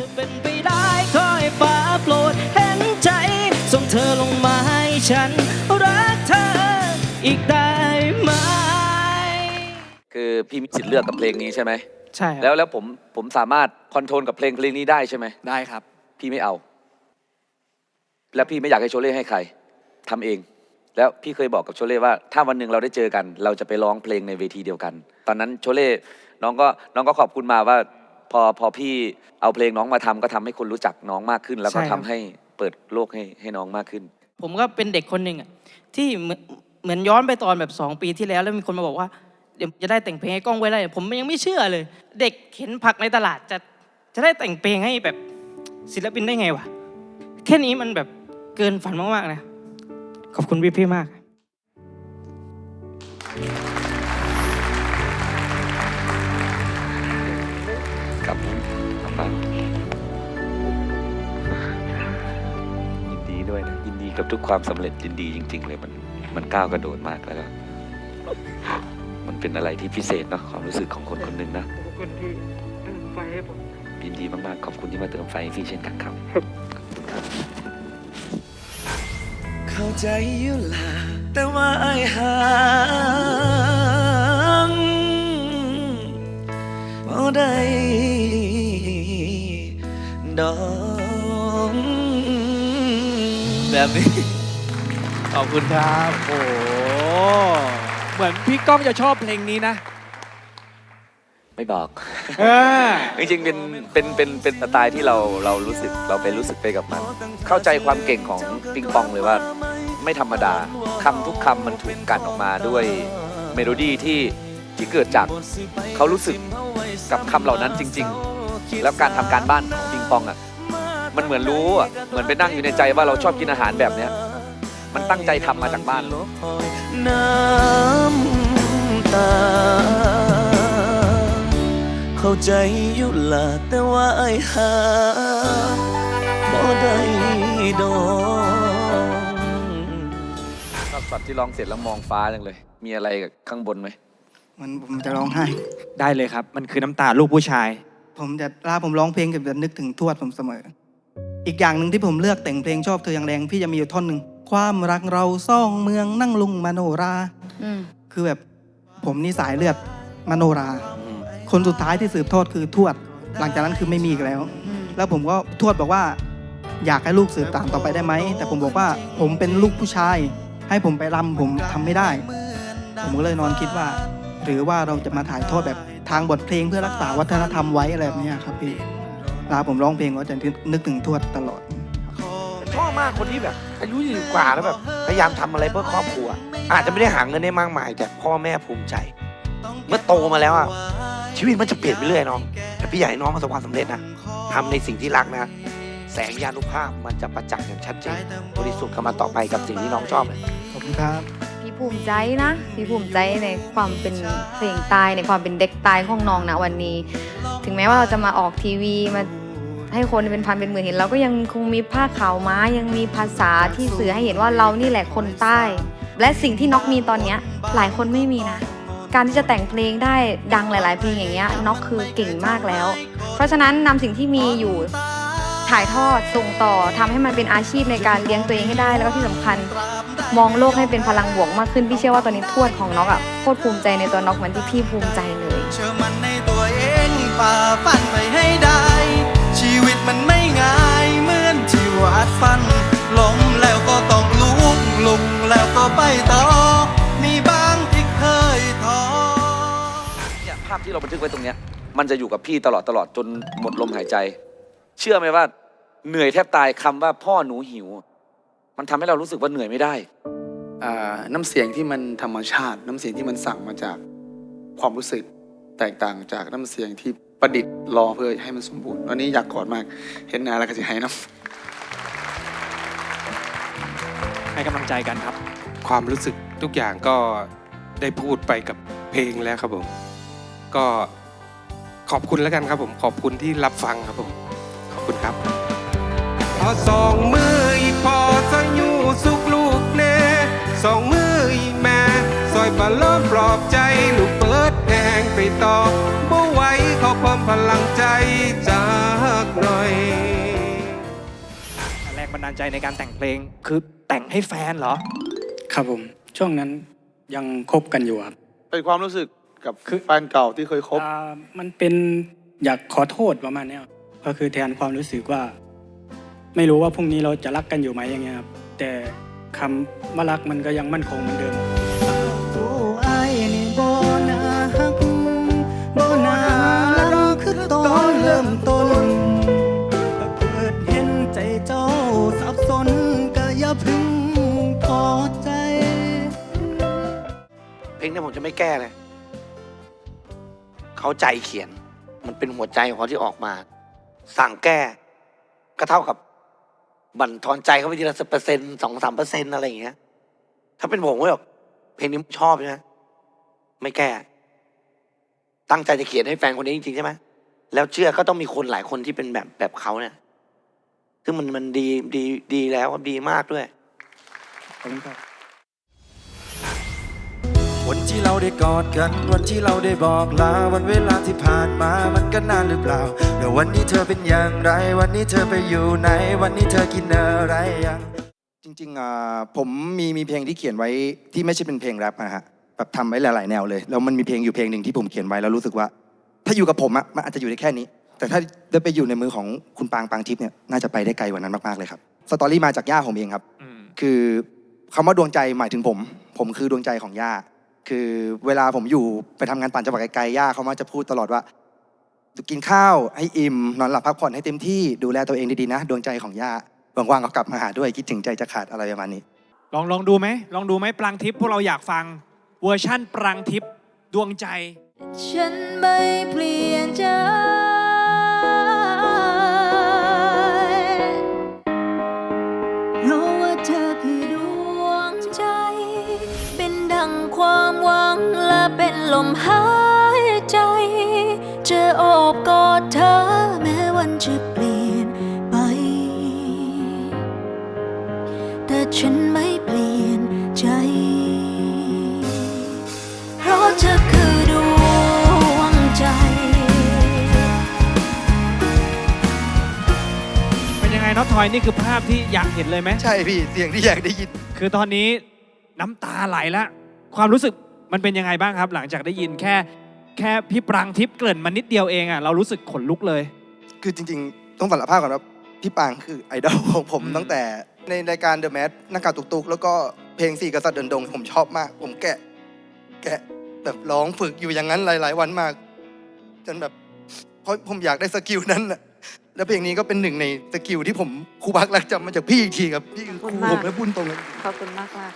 ถ้าเป็นไปได้ขอให้ฟ้าโปรดเห็นใจส่งเธอลงมาให้ฉันรักเธออีกได้ไหม คือพี่มีสิทธิ์เลือกกับเพลงนี้ใช่ไหมใช่ครับแล้วแล้วผมผมสามารถคอนโทรลกับเพลงเพลงนี้ได้ใช่ไหมได้ครับ พี่ไม่เอา แล้วพี่ไม่อยากให้โชเล่ให้ใครทำเอง แล้วพี่เคยบอกกับโชเล่ว่า ถ้าวันหนึ่งเราได้เจอกัน เราจะไปร้องเพลงในเวทีเดียวกัน ตอนนั้นโชเล่น้องก็น้องก็ขอบคุณมาว่า พอพอพี่เอาเพลงน้องมาทำก็ทำให้คนรู้จักน้องมากขึ้น แล้วก็ใช่คทำรับให้เปิดโลกให้ให้น้องมากขึ้น ผมก็เป็นเด็กคนหนึ่งอะที่เหมือนเหมือนย้อนไปตอนแบบสองปีที่แล้วแล้วมีคนมาบอกว่าเดี๋ยวจะได้แต่งเพลงให้กล้องไว้ได้ ผมยังไม่เชื่อเลย เด็กเห็นผักในตลาดจะจะได้แต่งเพลงให้แบบศิลปินได้ไงวะแค่นี้มันแบบเกินฝันมากๆนะขอบคุณพี่พี่ๆมาก กับทุกความสำเร็จยินดีจริง ๆ เลยมันมันก้าวกระโดดมากแล้วก็มันเป็นอะไรที่พิเศษเนาะความรู้สึกของคนคนหนึ่งนะขอบคุณที่ไฟให้ผมยินดีมากๆขอบคุณที่มาเติมไฟให้พี่เช่นกันครับเข้าใจอยู่ล่ะแต่ว่าไอ้ายห่างบ่ได้ดอก แบบนี้ ขอบคุณครับ โอ้โหเหมือนพี่ก้องจะชอบเพลงนี้นะ ไม่บอก เออ จริงๆเป็นเป็นเป็นเป็นสไตล์ที่เราเรารู้สึกเราไปรู้สึกไปกับมัน เข้าใจความเก่งของปิงปองเลยว่า ไม่ธรรมดาคำทุกคำมันถูกกันออกมาด้วยเมโลดี้ที่ที่เกิดจากเขารู้สึกกับคำเหล่านั้นจริง ๆ แล้วการทำการบ้านของปิงปองอะ มันเหมือนรู้อะเหมือนไปนั่งอยู่ในใจว่าเราชอบกินอาหารแบบเนี้ย มันตั้งใจทำมาจากบ้านน้ำตา เข้าใจอยู่ล่ะแต่ว่าไอ้ายห่างบ่ได้ดอกชอบช็อตที่ร้องเสร็จแล้วมองฟ้าจังเลย มีอะไรกับข้างบนไหมมันผมจะร้องไห้ ได้เลยครับ มันคือน้ำตาลูกผู้ชายผมจะเวลาผมร้องเพลงก็จะนึกถึงทวดผมเสมอ อีกอย่างหนึ่งที่ผมเลือกแต่งเพลงชอบเธออย่างแรงพี่จะมีอยู่ท่อนหนึ่งความรักเราซ่องเมืองนั่งลุงมโนราอืมคือแบบผมนี่สายเลือดมโนราอืมคนสุดท้ายที่สืบทอดคือทวด หลังจากนั้นคือไม่มีอีกแล้วอืมแล้วผมก็ทวดบอกว่า อยากให้ลูกสืบตามต่อไปได้ไหมแต่ผมบอกว่าผมเป็นลูกผู้ชาย ให้ผมไปรำผมทำไม่ได้ ผมก็เลยนอนคิดว่า หรือว่าเราจะมาถ่ายทอดแบบทางบทเพลงเพื่อรักษาวัฒนธรรมไว้อะไรแบบเนี้ยครับพี่ เวลาผมร้องเพลงก็จะนึกถึงทวดตลอด ชอบมากคนที่แบบ อายุยี่สิบกว่าแล้วแบบพยายามทำอะไรเพื่อครอบครัว อาจจะไม่ได้หาเงินได้มากมาย แต่พ่อแม่ภูมิใจ เมื่อโตมาแล้วอะชีวิตมันจะเปลี่ยนไปเรื่อยน้องแต่พี่อยากให้น้องประสบความสำเร็จนะทำในสิ่งที่รักนะ แสงยานุภาพมันจะประจักษ์อย่างชัดเจนบริสุทธิ์เข้ามาต่อไปกับสิ่งที่น้องชอบเลย ขอบคุณครับพี่ ภูมิใจนะพี่ภูมิใจในความเป็นเพลงตายในความเป็นเด็กตายของน้องนะวันนี้ ถึงแม้ว่าเราจะมาออกทีวีมาให้คนเป็นพันเป็นหมื่นเห็นเราก็ยังคงมีผ้าขาวม้ายังมีภาษาที่สื่อให้เห็นว่าเรานี่แหละคนใต้ และสิ่งที่น็อกมีตอนเนี้ยหลายคนไม่มีนะ การที่จะแต่งเพลงได้ดังหลาย ๆ เพลงอย่างเงี้ยน็อกคือเก่งมากแล้ว เพราะฉะนั้นนำสิ่งที่มีอยู่ ถ่ายทอดส่งต่อทำให้มันเป็นอาชีพในการเลี้ยงตัวเองให้ได้ แล้วก็ที่สำคัญ มองโลกให้เป็นพลังบวกมากขึ้นพี่เชื่อว่าตอนนี้ทวดของน็อกอะโคตรภูมิใจในตัวน็อกเหมือนที่พี่ภูมิใจเลยเชื่อมันในตัวเองฝ่าฟันไปให้ได้ ชีวิตมันไม่ง่ายเหมือนที่วาดฟันล้มแล้วก็ต้องลุกลุกแล้วก็ไปต่อมีบ้างที่เคยท้อเนี่ยภาพที่เราบันทึกไว้ตรงเนี้ยมันจะอยู่กับพี่ตลอดตลอดจนหมดลมหายใจ เชื่อไหมว่า เหนื่อยแทบตายคำว่าพ่อหนูหิว มันทำให้เรารู้สึกว่าเหนื่อยไม่ได้ อ่าน้ำเสียงที่มันธรรมชาติ น้ำเสียงที่มันสั่งมาจากความรู้สึกแตกต่างจากน้ำเสียงที่ประดิษฐ์รอเพื่อให้มันสมบูรณ์วันนี้อยากกอดมาก เห็นหน้าแล้วก็จะให้น้ให้กำลังใจกันครับ ความรู้สึกทุกอย่างก็ได้พูดไปกับเพลงแล้วครับผม ก็ขอบคุณแล้วกันครับผม ขอบคุณที่รับฟังครับผม ขอบคุณครับ พอสองมืออีพอสอยู่สุกลูกแน่สองมืออีแม่ซอยปลาล้อมปลอบใจลูกเปิดแอร์งไปต่อบ่ไหวขอเพิ่มพลังใจจากหน่อยแรงบันดาลใจในการแต่งเพลงคือแต่งให้แฟนเหรอ ครับผม ช่วงนั้นยังคบกันอยู่ครับ เป็นความรู้สึกกับคือแฟนเก่าที่เคยคบอ่ามันเป็นอยากขอโทษประมาณเนี้ยครับก็คือแทนความรู้สึกว่า ไม่รู้ว่าพรุ่งนี้เราจะรักกันอยู่ไหมอย่างเงี้ยครับแต่คำว่ารักมันก็ยังมั่นคงเหมือนเดิม ตัวไอ้ายนี่บ่น่าฮักบ่น่ารักคือตอนเริ่มต้นเกิดเห็นใจเจ้าสับสนก็อย่าเพึ่งท้อใจ เพลงนี้ผมจะไม่แก้เลย เขาใจเขียน มันเป็นหัวใจของเขาที่ออกมา สั่งแก้ ก็เท่ากับ บั่นทอนใจเขาไปทีละสเปอร์เซ็นต์สองสามเปอร์เซ็นต์อะไรอย่างเงี้ย ถ้าเป็นผมก็แบบเพลงนี้ชอบใช่ไหมไม่แก้ ตั้งใจจะเขียนให้แฟนคนนี้จริงๆใช่ไหมแล้วเชื่อก็ต้องมีคนหลายคนที่เป็นแบบแบบเขาเนี่ยซึ่งมันมันดีดีดีแล้วดีมากด้วยขอบคุณครับ วันที่เราได้กอดกัน วันที่เราได้บอกลา วันเวลาที่ผ่านมามันก็นานหรือเปล่าเดี๋ยววันนี้เธอเป็นอย่างไร วันนี้เธอไปอยู่ไหน วันนี้เธอกินอะไรยัง จริงๆอ่าผมมีมีเพลงที่เขียนไว้ที่ไม่ใช่เป็นเพลงแรปนะฮะแบบทำไว้หลายๆแนวเลยแล้วมันมีเพลงอยู่เพลงหนึ่งที่ผมเขียนไว้แล้วรู้สึกว่า ถ้าอยู่กับผมอะมันอาจจะอยู่ได้แค่นี้ แต่ถ้าได้ไปอยู่ในมือของคุณปางปางทิพย์เนี่ยน่าจะไปได้ไกลกว่านั้นมากๆเลยครับสตอรี่มาจากย่าผมเองครับ คือคำว่าดวงใจหมายถึงผม ผมคือดวงใจของย่า คือเวลาผมอยู่ไปทำงานต่างจังหวัดไกลๆย่าเขามักจะพูดตลอดว่า กินข้าวให้อิ่มนอนหลับพักผ่อนให้เต็มที่ดูแลตัวเองดีๆนะดวงใจของย่าว่างๆก็กลับมาหาด้วยคิดถึงใจจะขาดอะไรประมาณนี้ ลองลองดูไหมลองดูไหมปรางทิพย์พวกเราอยากฟังเวอร์ชั่นปรางทิพย์ดวงใจ ฉันไม่เปลี่ยนใจ ละเป็นลมหายใจ จะโอบกอดเธอแม้วันจะเปลี่ยนไป แต่ฉันไม่เปลี่ยนใจ เพราะเธอคือดวงใจ เป็นยังไงน้องทอยนี่คือภาพที่อยากเห็นเลยไหมใช่พี่เสียงที่อยากได้ยิน คือตอนนี้น้ำตาไหลแล้วความรู้สึก มันเป็นยังไงบ้างครับ หลังจากได้ยินแค่แค่พี่ปรางทิพย์เกริ่นมานิดเดียวเองอะเรารู้สึกขนลุกเลย คือจริงๆ ต้องสารภาพก่อนว่าพี่ปางคือไอดอลของผมอืม ตั้งแต่ในรายการ The Mad หน้ากากตุกๆแล้วก็เพลงสี่กษัตริย์เดินดง ผมชอบมาก ผมแกะ แกะแบบร้องฝึกอยู่อย่างนั้นหลาย ๆ วันมาก จนแบบเพราะผมอยากได้สกิลนั้นน่ะแล้วเพลงนี้ก็เป็นหนึ่งในสกิลที่ผมครูพักรักจำมาจากพี่อีกทีครับพี่คือครูผมและบุญตรงเลย ขอบคุณมากมาก